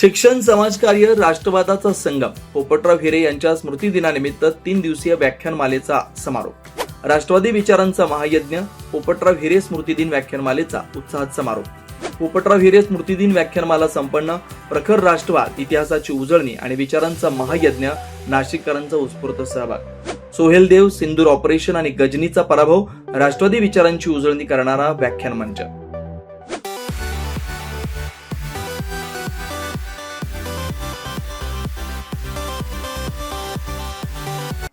शिक्षण समाजकार्य राष्ट्रवादाचा संगम. पोपटराव हिरे यांच्या स्मृतिदिनानिमित्त तीन दिवसीय व्याख्यानमालेचा समारोप. राष्ट्रवादी विचारांचा महायज्ञ पोपटराव हिरे स्मृतिदिन व्याख्यानमालेचा उत्साहात समारोप. पोपटराव हिरे स्मृतिदिन व्याख्यानमाला संपन्न प्रखर राष्ट्रवाद इतिहासाची उजळणी आणि विचारांचा महायज्ञ नाशिककरांचा उत्स्फूर्त सहभाग. सोहेल देव सिंदूर ऑपरेशन आणि गजनीचा पराभव राष्ट्रवादी विचारांची उजळणी करणारा व्याख्यान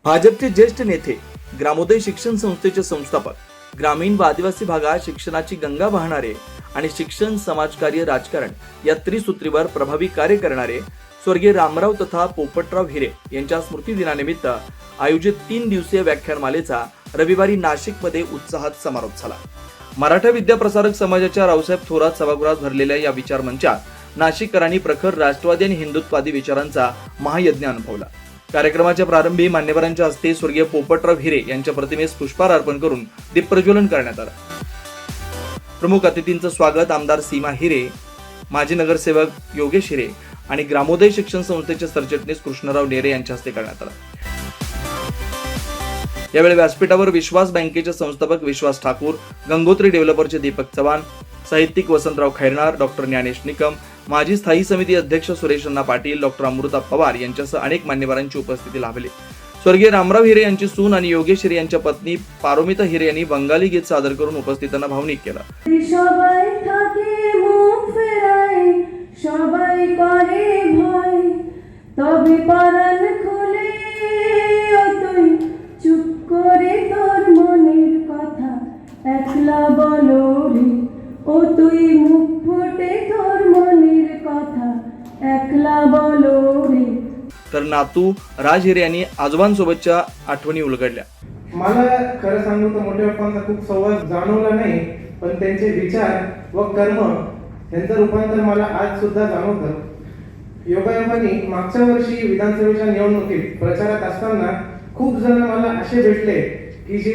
भाजपचे ज्येष्ठ नेते ग्रामोदय शिक्षण संस्थेचे संस्थापक ग्रामीण व आदिवासी भागात शिक्षणाची गंगा वाहणारे आणि शिक्षण समाजकार्य राजकारण या त्रिसूत्रीवर प्रभावी कार्य करणारे स्वर्गीय रामराव तथा पोपटराव हिरे यांच्या स्मृतिदिनानिमित्त आयोजित तीन दिवसीय व्याख्यानमालेचा रविवारी नाशिकमध्ये उत्साहात समारोप झाला. मराठा विद्याप्रसारक समाजाच्या रावसाहेब थोरात सभागृहात भरलेल्या या विचार मंचात नाशिककरांनी प्रखर राष्ट्रवादी आणि हिंदुत्ववादी विचारांचा महायज्ञ अनुभवला. कार्यक्रमाच्या प्रारंभी मान्यवरांच्या हस्ते स्वर्गीय पोपटराव हिरे यांच्या प्रतिमेस पुष्पहार अर्पण करून दीपप्रज्वलन करण्यात आलं. प्रमुख अतिथींचं स्वागत आमदार सीमा हिरे माजी नगरसेवक योगेश हिरे आणि ग्रामोदय शिक्षण संस्थेचे सरचिटणीस कृष्णराव नेरे यांच्या हस्ते करण्यात आलं. यावेळी व्यासपीठावर विश्वास बँकेचे संस्थापक विश्वास ठाकूर गंगोत्री डेव्हलपरचे दीपक चव्हाण साहित्यिक वसंतराव खैरनार डॉक्टर ज्ञानेश निकम माजी स्थायी समिती अध्यक्ष सुरेश अण्णा पाटील डॉक्टर अमृता पवार यांच्यासह अनेक मान्यवरांची उपस्थिती लाभली स्वर्गीय रामराव हिरे यांची सून आणि योगेश हिरे यांच्या पत्नी पारोमिता हिरे यांनी बंगाली गीत सादर करून उपस्थितांना भावनिक केलं সবাই থাকে মুখ ফেরায় সবাই করে ভয় তবে পরাণ খুলে ও তুই চুপ করে তোর মনের কথা একলা বলো রে ও তুই মুখ ফুটে তোর মনের तर नातू राज हिरे यांनी आजोबांसोबतच्या आठवणी उलगडल्या. मला खरं सांगू तर मोठ्या बाप्पांना खूप संवाद जाणवला नाही पण त्यांचे विचार व कर्म यांचं रूपांतर मला आज सुद्धा जाणवतं. योगायोगाने मागच्या वर्षी विधानसभेच्या निवडणुकीत प्रचारात असताना खूप जण मला असे भेटले की जे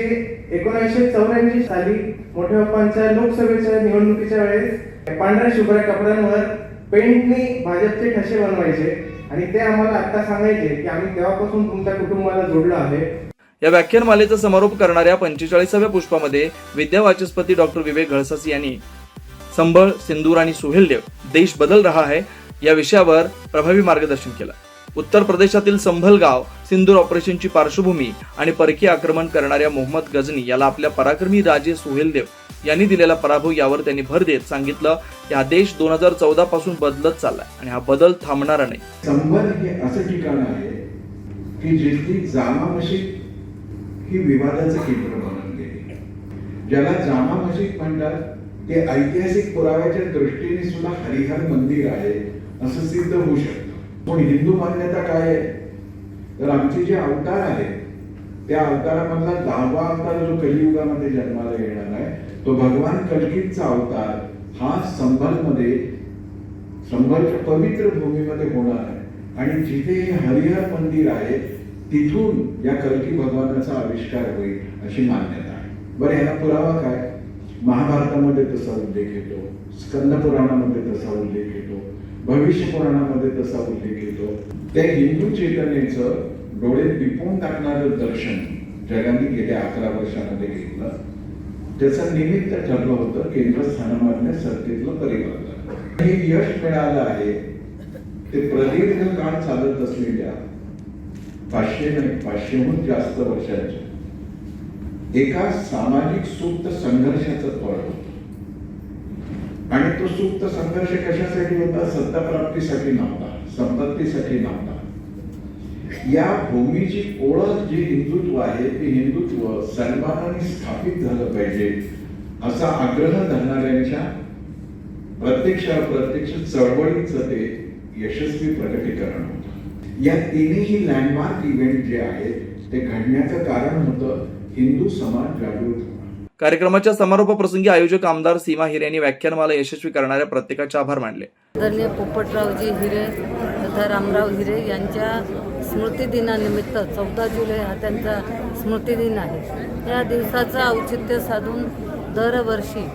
एकोणीसशे चौऱ्याऐंशी साली मोठ्या बाप्पांच्या लोकसभेच्या निवडणुकीच्या वेळेस पांढऱ्या शुभ्र कपड्यांवर पेंटनी भाजपचे ठसे बनवायचे आणि ते आम्हाला आता सांगायचे की आम्ही तेव्हापासून तुमच्या कुटुंबाला जोडलो आहे. या व्याख्यानमालेचा समारोप करणाऱ्या पंचेचाळीसाव्या पुष्पामध्ये विद्या वाचस्पती डॉक्टर विवेक घळसासी यांनी. संबळ सिंदूर आणि सुहेलदेव देश बदल रहा है या विषयावर प्रभावी मार्गदर्शन केलं. उत्तर प्रदेशातील संभल गाव सिंदूर ऑपरेशनची पार्श्वभूमी आणि परकीय आक्रमण करणाऱ्या मोहम्मद गजनी याला आपल्या पराक्रमी राजे सुहेलदेव यांनी दिलेला पराभव यावर त्यांनी भर देत सांगितलं की हा देश दोन हजार चौदा पासून बदलत चाललाय आणि हा बदल थांबणारा नाही. संबंध हे असं ठिकाण आहे की जिथली जामा मशीद ही विवादाचं केंद्र बनून गेली. ज्याला जामा मशीद म्हणतात ते ऐतिहासिक पुराव्याच्या दृष्टीने सुद्धा हरिहर मंदिर आहे असं सिद्ध होऊ शकतं. पण हिंदू मान्यता काय आहे? तर आमचे जे अवतार आहेत त्या अवतारामधला दहावा अवतार जो कलियुगामध्ये जन्माला येणार आहे तो भगवान कल्कीचा अवतार हा संभलमध्ये संभलच्या पवित्र भूमीमध्ये होणार आहे. आणि जिथे हे हरिहर मंदिर आहे तिथून या कल्की भगवानाचा आविष्कार होईल अशी मान्यता आहे. बरं याला पुरावा काय? महाभारतामध्ये तसा उल्लेख येतो. स्कंद पुराणामध्ये तसा उल्लेख येतो. भविष्य पुराणामध्ये तसा उल्लेख येतो. त्या हिंदू चेतनेचं डोळे पिपवून टाकणारं दर्शन जगाने गेल्या अकरा वर्षामध्ये घेतलं. त्याचं निमित्त ठरलं होतं केंद्रस्थानामधल्या सत्तेतलं परिवर्तन. हे यश मिळालं आहे. ते प्रदीर्घ काळ चालत असलेल्या पाचशे नाही पाचशेहून जास्त वर्षांच्या. एका सामाजिक सुप्त संघर्षाचं फळ होत. आणि तो सुप्त संघर्ष कशासाठी होता? सत्ता प्राप्तीसाठी नव्हता संपत्तीसाठी नव्हता. या भूमीची ओळख जे हिंदुत्व आहे ते हिंदुत्व सन्मानाने स्थापित झालं पाहिजे असा आग्रह धरणाऱ्यांच्या प्रत्यक्ष अप्रत्यक्ष चळवळीचं ते यशस्वी प्रकटीकरण होतं. या तिन्ही लँडमार्क इव्हेंट जे आहेत ते घडण्याचं कारण होतं हिंदू समाज जागृत कार्यक्रमाच्या समारोपाप्रसंगी आयोजक आमदार सीमा हिरे यांनी व्याख्यानमाला यशस्वी करणाऱ्या प्रत्येकाचे आभार मानले. आदरणीय पोपटरावजी हिरे तथा रामराव हिरे यांच्या स्मृतिदिनानिमित्त चौदा जुलै हा त्यांचा स्मृतिदिन आहे. या दिवसाचं औचित्य साधून दरवर्षी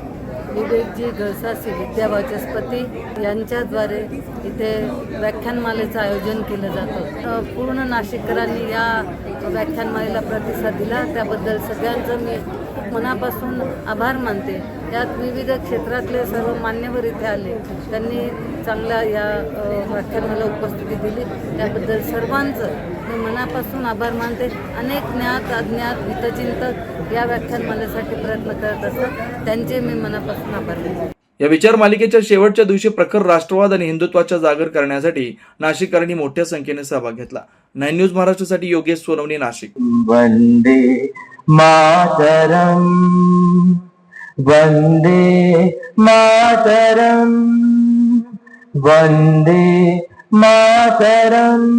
विवेकजी गळसासी विद्या वाचस्पती यांच्याद्वारे इथे व्याख्यानमालेचं आयोजन केलं जातं. पूर्ण नाशिककरांनी या व्याख्यानमालेला प्रतिसाद दिला. त्याबद्दल सगळ्यांचं मी मनापासून आभार मानते. यात विविध क्षेत्रातले सर्व मान्यवर इथे आले. त्यांनी चांगल्या या व्याख्यानाला उपस्थिती दिली. त्याबद्दल सर्वांचं मी मनापासून आभार मानते. अनेक ज्ञात अज्ञात हितचिंतक या व्याख्यानमालेसाठी प्रयत्न करत असतात. त्यांचे मी मनापासून आभार मानते. या विचार मालिकेच्या शेवटच्या दिवशी प्रखर राष्ट्रवाद आणि हिंदुत्वाच्या जागर करण्यासाठी नाशिककरांनी मोठ्या संख्येने सहभाग घेतला. नाईन न्यूज महाराष्ट्रासाठी योगेश सोनवणे नाशिक. वन्दे मातरम्. वन्दे मातरम्. वन्दे मातरम्